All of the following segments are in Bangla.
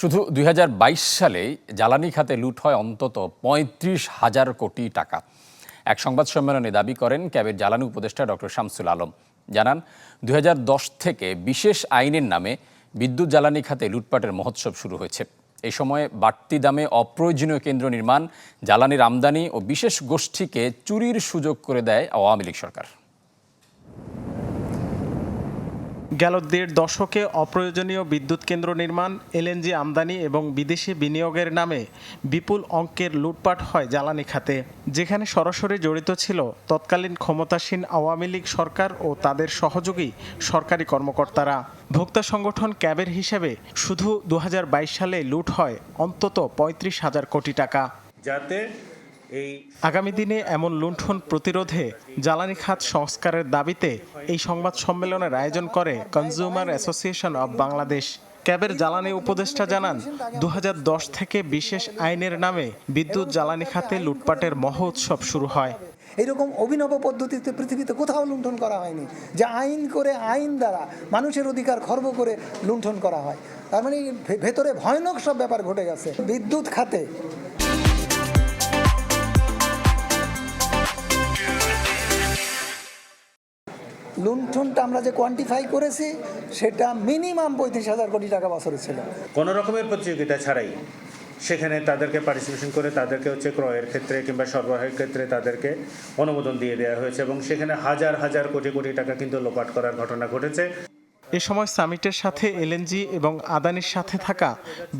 শুধু দুই সালে জ্বালানি খাতে লুট হয় অন্তত পঁয়ত্রিশ হাজার কোটি টাকা। এক সংবাদ সম্মেলনে দাবি করেন ক্যাবের জ্বালানি উপদেষ্টা ডক্টর শামসুল আলম। জানান দু হাজার দশ থেকে বিশেষ আইনের নামে বিদ্যুৎ জ্বালানি খাতে লুটপাটের মহোৎসব শুরু হয়েছে। এই সময়ে বাড়তি দামে অপ্রয়োজনীয় কেন্দ্র নির্মাণ, জ্বালানির আমদানি ও বিশেষ গোষ্ঠীকে চুরির সুযোগ করে দেয় আওয়ামী লীগ সরকার। গেল দেড় দশকে অপ্রয়োজনীয় বিদ্যুৎ কেন্দ্র নির্মাণ, এলএনজি আমদানি এবং বিদেশি বিনিয়োগের নামে বিপুল অঙ্কের লুটপাট হয় জ্বালানি খাতে। যেখানে সরাসরি জড়িত ছিল তৎকালীন ক্ষমতাসীন আওয়ামী লীগ সরকার ও তাদের সহযোগী সরকারি কর্মকর্তারা। ভোক্তা সংগঠন ক্যাবের হিসেবে শুধু দু হাজার বাইশ সালে লুট হয় অন্তত পঁয়ত্রিশ হাজার কোটি টাকা। যাতে আগামী দিনে এমন লুণ্ঠন প্রতিরোধে জ্বালানি খাত সংস্কারের দাবিতে এই সংবাদ সম্মেলনের আয়োজন করে কনজিউমার অ্যাসোসিয়েশন অব বাংলাদেশ ক্যাবের জ্বালানি উপদেষ্টা জানান দু হাজার দশ থেকে বিশেষ আইনের নামে বিদ্যুৎ জ্বালানি খাতে লুটপাটের মহোৎসব শুরু হয়। এরকম অভিনব পদ্ধতিতে পৃথিবীতে কোথাও লুণ্ঠন করা হয়নি যে আইন করে আইন দ্বারা মানুষের অধিকার খর্ব করে লুণ্ঠন করা হয়। তার মানে ভেতরে ভয়ানক সব ব্যাপার ঘটে গেছে। বিদ্যুৎ খাতে লুণ্ঠনটা আমরা যে কোয়ান্টিফাই করেছি সেটা মিনিমাম পঁয়ত্রিশ হাজার কোটি টাকা বছরে ছিল। কোনো রকমের প্রতিযোগিতা ছাড়াই সেখানে তাদেরকে পার্টিসিপেশন করে তাদেরকে হচ্ছে ক্রয়ের ক্ষেত্রে কিংবা সরবরাহের ক্ষেত্রে তাদেরকে অনুমোদন দিয়ে দেওয়া হয়েছে এবং সেখানে হাজার হাজার কোটি কোটি টাকা কিন্তু লোপাট করার ঘটনা ঘটেছে। এ সময় সামিটের সাথে এলএনজি এবং আদানির সাথে থাকা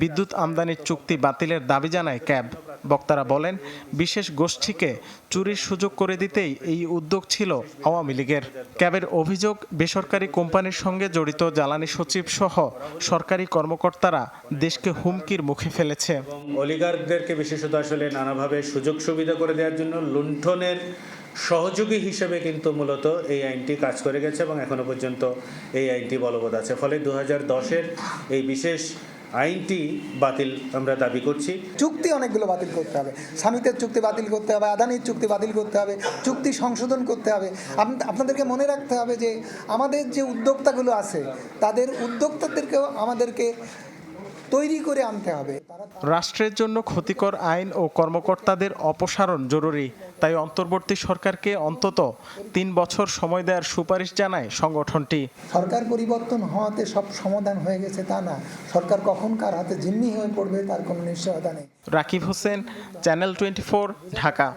বিদ্যুৎ আমদানির চুক্তি বাতিলের দাবি জানায় ক্যাব। বক্তারা বলেন, বিশেষ গোষ্ঠীকে চুরির সুযোগ করে দিতেই এই উদ্যোগ ছিল আওয়ামী লীগের। ক্যাবের অভিযোগ, বেসরকারি কোম্পানির সঙ্গে জড়িত জ্বালানি সচিব সহ সরকারি কর্মকর্তারা দেশকে হুমকির মুখে ফেলেছে। এবং অলিগার্কদেরকে বিশেষত আসলে নানাভাবে সুযোগ সুবিধা করে দেওয়ার জন্য লুণ্ঠনের সহযোগী হিসেবে কিন্তু মূলত এই আইনটি কাজ করে গেছে এবং এখনও পর্যন্ত এই আইনটি বলবৎ আছে। ফলে দু হাজার এই বিশেষ আইনটি বাতিল আমরা দাবি করছি। চুক্তি অনেকগুলো বাতিল করতে হবে। স্বামীদের চুক্তি বাতিল করতে হবে আদানির চুক্তি বাতিল করতে হবে চুক্তি সংশোধন করতে হবে। আপনাদেরকে মনে রাখতে হবে যে আমাদের যে উদ্যোক্তাগুলো আছে তাদের উদ্যোক্তাদেরকেও আমাদেরকে তৈরি করে আনতে হবে। তারা রাষ্ট্রের জন্য ক্ষতিকর আইন ও কর্মকর্তাদের অপসারণ জরুরি। তাই অন্তর্বর্তী সরকারকে অন্তত তিন বছর সময় দেওয়ার সুপারিশ জানায় সংগঠনটি। সরকার পরিবর্তন হওয়াতে সব সমাধান হয়ে গেছে তা না। সরকার কখন কার হাতে জিম্মি হয়ে পড়বে তার কোনো নিশ্চয়তা নেই। Rakib Hossain channel twenty Dhaka.